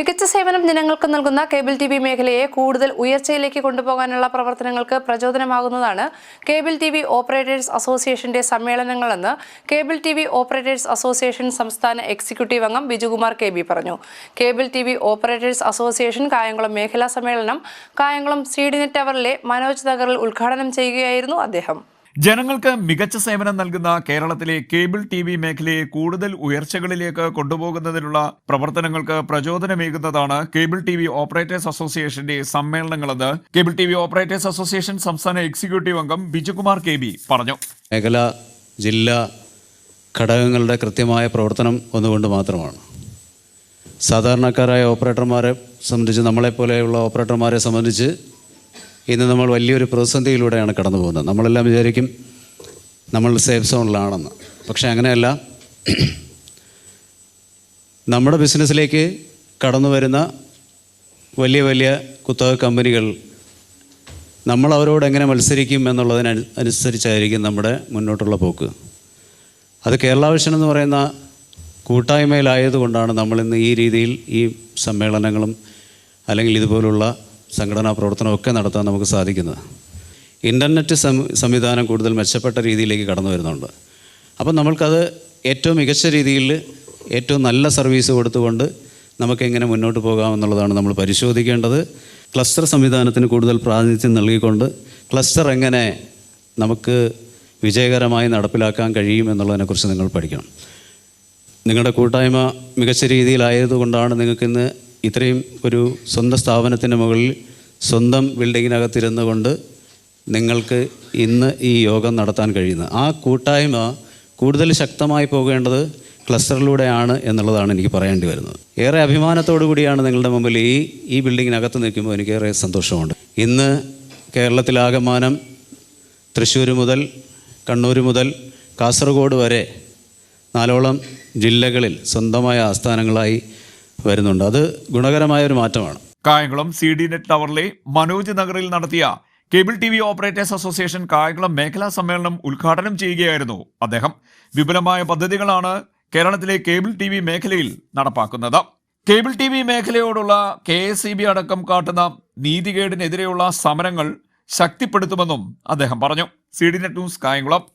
മികച്ച സേവനം ജനങ്ങൾക്ക് നൽകുന്ന കേബിൾ ടി വി മേഖലയെ കൂടുതൽ ഉയർച്ചയിലേക്ക് കൊണ്ടുപോകാനുള്ള പ്രവർത്തനങ്ങൾക്ക് പ്രചോദനമാകുന്നതാണ് കേബിൾ ടി വി ഓപ്പറേറ്റേഴ്സ് അസോസിയേഷന്റെ സമ്മേളനങ്ങളെന്ന് cable T V operators association സംസ്ഥാന എക്സിക്യൂട്ടീവ് അംഗം ബിജുകുമാർ കെ ബി പറഞ്ഞു. Cable T V operators association Kayamkulam മേഖലാ സമ്മേളനം കായംകുളം സീഡിനെറ്റ് നെറ്റ് ടവറിലെ മനോജ് നഗറിൽ ഉദ്ഘാടനം ചെയ്യുകയായിരുന്നു അദ്ദേഹം. ജനങ്ങൾക്ക് മികച്ച സേവനം നൽകുന്ന കേരളത്തിലെ കേബിൾ ടി വി മേഖലയെ കൂടുതൽ ഉയർച്ചകളിലേക്ക് കൊണ്ടുപോകുന്നതിനുള്ള പ്രവർത്തനങ്ങൾക്ക് പ്രചോദനമേകുന്നതാണ് കേബിൾ ടി വി ഓപ്പറേറ്റേഴ്സ് അസോസിയേഷന്റെ സമ്മേളനങ്ങളെന്ന് cable T V operators association സംസ്ഥാന എക്സിക്യൂട്ടീവ് അംഗം ബിജുകുമാർ കെ ബി പറഞ്ഞു. മേഖല ജില്ലാ ഘടകങ്ങളുടെ കൃത്യമായ പ്രവർത്തനം ഒന്നുകൊണ്ട് മാത്രമാണ്. സാധാരണക്കാരായ ഓപ്പറേറ്റർമാരെ സംബന്ധിച്ച് നമ്മളെപ്പോലെയുള്ള ഓപ്പറേറ്റർമാരെ സംബന്ധിച്ച് ഇന്ന് നമ്മൾ വലിയൊരു പ്രതിസന്ധിയിലൂടെയാണ് കടന്നു പോകുന്നത്. നമ്മളെല്ലാം വിചാരിക്കും നമ്മൾ സേഫ് സോണിലാണെന്ന്. പക്ഷേ അങ്ങനെയല്ല. നമ്മുടെ ബിസിനസ്സിലേക്ക് കടന്നു വരുന്ന വലിയ വലിയ കുത്തക കമ്പനികൾ നമ്മൾ അവരോട് എങ്ങനെ മത്സരിക്കും എന്നുള്ളതിന് അനുസരിച്ചായിരിക്കും നമ്മുടെ മുന്നോട്ടുള്ള പോക്ക്. അത് കേരള വിഷൻ എന്ന് പറയുന്ന കൂട്ടായ്മയിലായതുകൊണ്ടാണ് നമ്മളിന്ന് ഈ രീതിയിൽ ഈ സമ്മേളനങ്ങളും അല്ലെങ്കിൽ ഇതുപോലുള്ള സംഘടനാ പ്രവർത്തനമൊക്കെ നടത്താൻ നമുക്ക് സാധിക്കുന്നത്. ഇന്റർനെറ്റ് സംവിധാനം കൂടുതൽ മെച്ചപ്പെട്ട രീതിയിലേക്ക് കടന്നു വരുന്നുണ്ട്. അപ്പം നമ്മൾക്കത് ഏറ്റവും മികച്ച രീതിയിൽ ഏറ്റവും നല്ല സർവീസ് കൊടുത്തുകൊണ്ട് നമുക്ക് എങ്ങനെ മുന്നോട്ട് പോകാമെന്നുള്ളതാണ് നമ്മൾ പരിശോധിക്കേണ്ടത്. ക്ലസ്റ്റർ സംവിധാനത്തിന് കൂടുതൽ പ്രാതിനിധ്യം നൽകിക്കൊണ്ട് ക്ലസ്റ്റർ എങ്ങനെ നമുക്ക് വിജയകരമായി നടപ്പിലാക്കാൻ കഴിയും എന്നുള്ളതിനെക്കുറിച്ച് നിങ്ങൾ പഠിക്കണം. നിങ്ങളുടെ കൂട്ടായ്മ മികച്ച രീതിയിലായതുകൊണ്ടാണ് നിങ്ങൾക്കിന്ന് ഇത്രയും ഒരു സ്വന്തം സ്ഥാപനത്തിന് മുകളിൽ സ്വന്തം ബിൽഡിങ്ങിനകത്തിരുന്നു കൊണ്ട് നിങ്ങൾക്ക് ഇന്ന് ഈ യോഗം നടത്താൻ കഴിയുന്നത്. ആ കൂട്ടായ്മ കൂടുതൽ ശക്തമായി പോകേണ്ടത് ക്ലസ്റ്ററിലൂടെയാണ് എന്നുള്ളതാണ് എനിക്ക് പറയേണ്ടി വരുന്നത്. ഏറെ അഭിമാനത്തോടു കൂടിയാണ് നിങ്ങളുടെ മുമ്പിൽ ഈ ഈ ബിൽഡിങ്ങിനകത്ത് നിൽക്കുമ്പോൾ എനിക്ക് ഏറെ സന്തോഷമുണ്ട്. ഇന്ന് കേരളത്തിലാകമാനം തൃശ്ശൂർ മുതൽ കണ്ണൂർ മുതൽ കാസർഗോഡ് വരെ നാലോളം ജില്ലകളിൽ സ്വന്തമായ ആസ്ഥാനങ്ങളായി വരുന്നുണ്ട്. അത് ഗുണകരമായ ഒരു മാറ്റമാണ്. കായംകുളം സി ഡി നെറ്റ് ടവറിലെ മനോജ് നഗറിൽ നടത്തിയ cable T V operators association Kayamkulam മേഖലാ സമ്മേളനം ഉദ്ഘാടനം ചെയ്യുകയായിരുന്നു അദ്ദേഹം. വിപുലമായ പദ്ധതികളാണ് കേരളത്തിലെ കേബിൾ ടി മേഖലയിൽ നടപ്പാക്കുന്നത്. കേബിൾ ടി വി മേഖലയോടുള്ള കെ എസ് ഇ ബി അടക്കം കാട്ടുന്ന നീതികേടിനെതിരെയുള്ള സമരങ്ങൾ ശക്തിപ്പെടുത്തുമെന്നും അദ്ദേഹം പറഞ്ഞു. C D net news Kayamkulam.